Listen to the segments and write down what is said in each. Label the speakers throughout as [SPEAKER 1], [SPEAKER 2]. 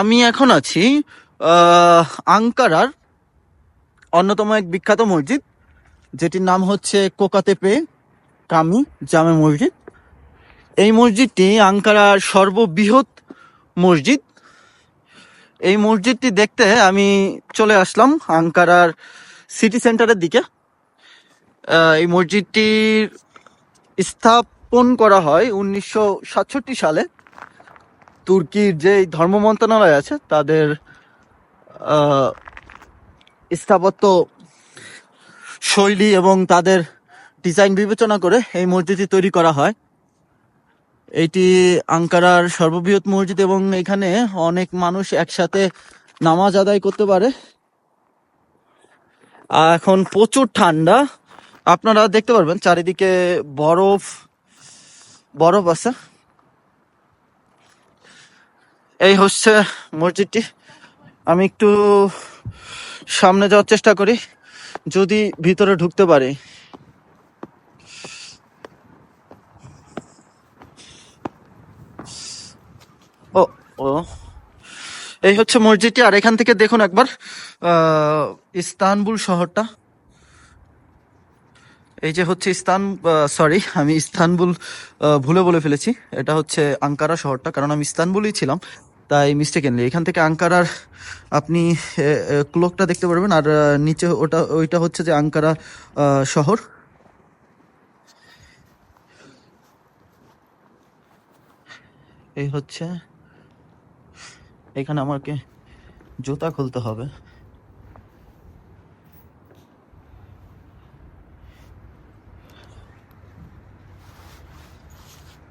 [SPEAKER 1] আমি এখন আছি আঙ্কারার অন্যতম এক বিখ্যাত মসজিদ, যেটির নাম হচ্ছে কোকাতেপে কামি জামে মসজিদ। এই মসজিদটি আঙ্কারার সর্ববৃহৎ মসজিদ। এই মসজিদটি দেখতে আমি চলে আসলাম আঙ্কারার সিটি সেন্টারের দিকে। এই মসজিদটির স্থাপন করা হয় উনিশশো সাতষট্টি সালে। তুর্কির যে ধর্ম মন্ত্রণালয় আছে, তাদের স্থাপত্য শৈলী এবং তাদের ডিজাইন বিবেচনা করে এই মসজিদটি তৈরি করা হয়। এটি আঙ্কারার সর্ববৃহৎ মসজিদ এবং এখানে অনেক মানুষ একসাথে নামাজ আদায় করতে পারে। এখন প্রচুর ঠান্ডা। আপনারা দেখতে পারবেন, চারিদিকে বরফ বরফ আছে। এই হচ্ছে মসজিদটি। আমি একটু সামনে যাওয়ার চেষ্টা করি, যদি ভিতরে ঢুকতে পারি। ও ও। এই হচ্ছে মসজিদটি, আর এখান থেকে দেখুন একবার ইস্তানবুল শহরটা। এই যে হচ্ছে ইস্তান সরি আমি ইস্তানবুল ভুলে বলে ফেলেছি। এটা হচ্ছে আঙ্কারা শহরটা, কারণ আমি ইস্তানবুলই ছিলাম। তাই মিস্টেকেনলি এখান থেকে আঙ্কারার আপনি ক্লোকটা দেখতে পারবেন, আর নিচে ওটা, ওইটা হচ্ছে যে আঙ্কারা শহর। এই হচ্ছে, এখানে আমাকে জুতা খুলতে হবে।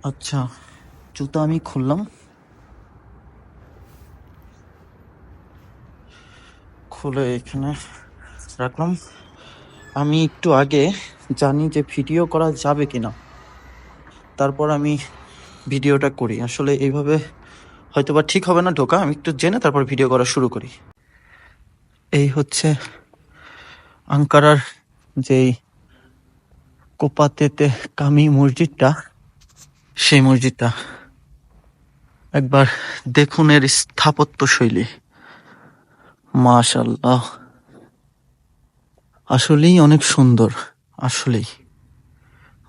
[SPEAKER 1] আচ্ছা জুতা আমি খুললাম। খুলে এখানে রাখলাম। আমি একটু আগে জানি যে ভিডিও করা যাবে কি না তারপর আমি ভিডিওটা করি। আসলে এইভাবে হয়তোবা ঠিক হবে না ঢোকা। আমি একটু জেনে তারপর ভিডিও করা শুরু করি। এই হচ্ছে আঙ্কারার যেই কোপাতেতে কামি মসজিদটা, সেই মসজিদটা। একবার দেখুন এর স্থাপত্য শৈলী। মাশাল্লাহ আসলেই অনেক সুন্দর, আসলেই।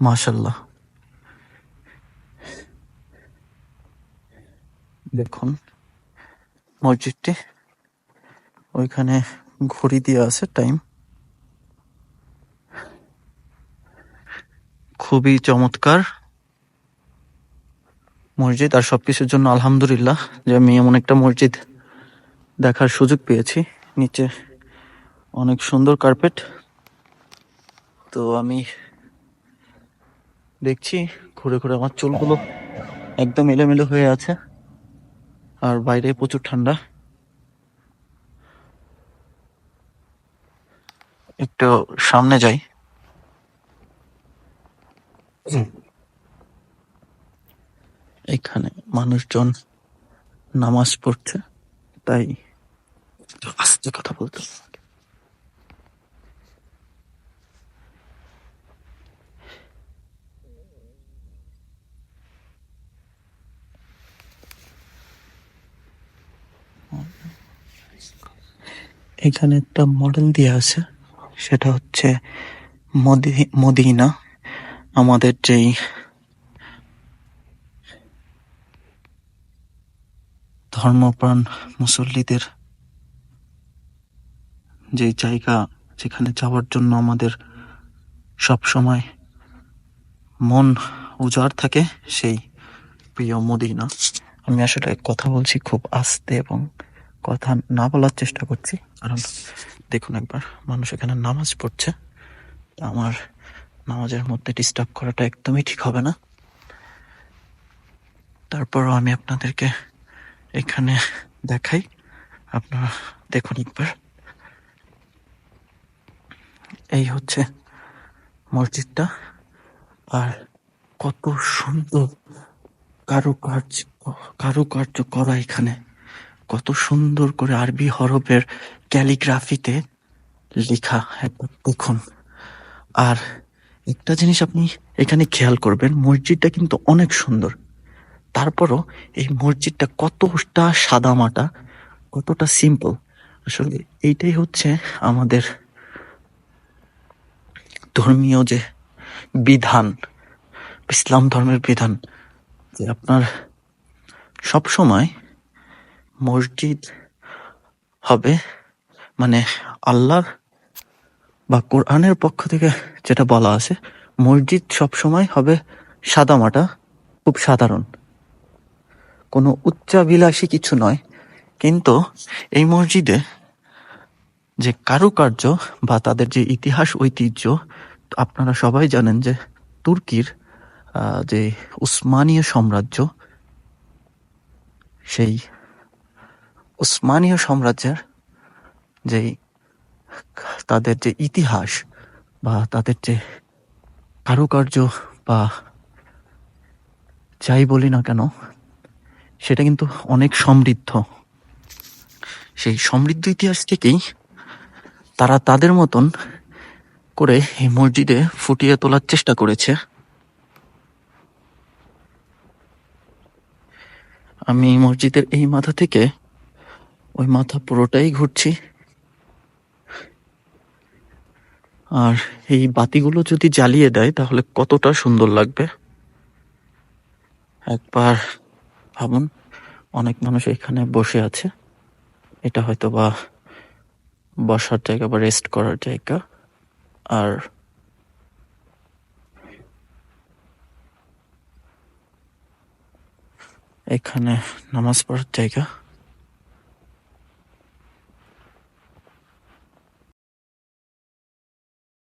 [SPEAKER 1] মাশাল্লাহ দেখুন, মসজিদটি ওইখানে ঘড়ি দিয়ে আছে টাইম খুবই চমৎকার মসজিদ, আর সবকিছুর জন্য আলহামদুলিল্লাহ যে আমি এমন একটা মসজিদ দেখার সুযোগ পেয়েছি। নিচে অনেক সুন্দর কার্পেট। তো আমি দেখছি ঘুরে ঘুরে আমার চুলগুলো একদম এলোমেলো হয়ে আছে আর বাইরে প্রচুর ঠান্ডা। একটু সামনে যাই। এখানে মানুষজন নামাজ পড়ছে, তাই আস্তে কথা বলতে। এখানে একটা মডেল দেওয়া আছে সেটা হচ্ছে মদি- মদিনা আমাদের যেই ধর্মপ্রাণ মুসল্লিদের যে জায়গা যেখানে যাওয়ার জন্য আমাদের সব সময় মন উজাড় থাকে, সেই প্রিয় মদিনা। আমি আসলে কথা বলছি খুব আস্তে এবং কথা না বলার চেষ্টা করছি। কারণ দেখুন একবার, মানুষ এখানে নামাজ পড়ছে আমার নামাজের মধ্যে ডিস্টার্ব করাটা একদমই ঠিক হবে না। তারপরও আমি আপনাদেরকে এখানে দেখাই। আপনারা দেখুন একবার। এই হচ্ছে মসজিদটা। আর কত সুন্দর কারুকার্য কারুকার্য করা এখানে। কত সুন্দর করে আরবি হরফের ক্যালিগ্রাফিতে লেখা, একবার দেখুন। আর একটা জিনিস আপনি এখানে খেয়াল করবেন, মসজিদটা কিন্তু অনেক সুন্দর। তারপরও এই মসজিদটা কতটা সাদামাটা, কতটা সিম্পল আসলে এইটাই হচ্ছে আমাদের ধর্মীয় যে বিধান, ইসলাম ধর্মের বিধান, যে আপনার সব সময় মসজিদ হবে মানে আল্লাহর বা কোরআনের পক্ষ থেকে যেটা বলা আছে, মসজিদ সব সময় হবে সাদামাটা, খুব সাধারণ। কোনো উচ্চাবিলাসী কিছু নয়। কিন্তু এই মসজিদে যে কারুকার্য বা তাদের যে ইতিহাস ঐতিহ্য, আপনারা সবাই জানেন যে তুর্কির যে উসমানীয় সাম্রাজ্য, সেই উসমানীয় সাম্রাজ্যের যেই তাদের যে ইতিহাস বা তাদের যে কারুকার্য বা যাই বলি না কেন, সেটা কিন্তু অনেক সমৃদ্ধ। সেই সমৃদ্ধ ইতিহাস থেকেই তারা তাদের মতন করে এই মসজিদে ফুটিয়ে তোলার চেষ্টা করেছে। আমি মসজিদের এই মাথা থেকে ওই মাথা পুরোটাই ঘুরছি। আর এই বাতিগুলো যদি জ্বালিয়ে দেয়, তাহলে কতটা সুন্দর লাগবে। একবার ভাবুন, অনেক মানুষ এখানে বসে আছে। এটা হয়তো বা বসার জায়গা বা রেস্ট করার জায়গা আর এখানে নামাজ পড়ার জায়গা।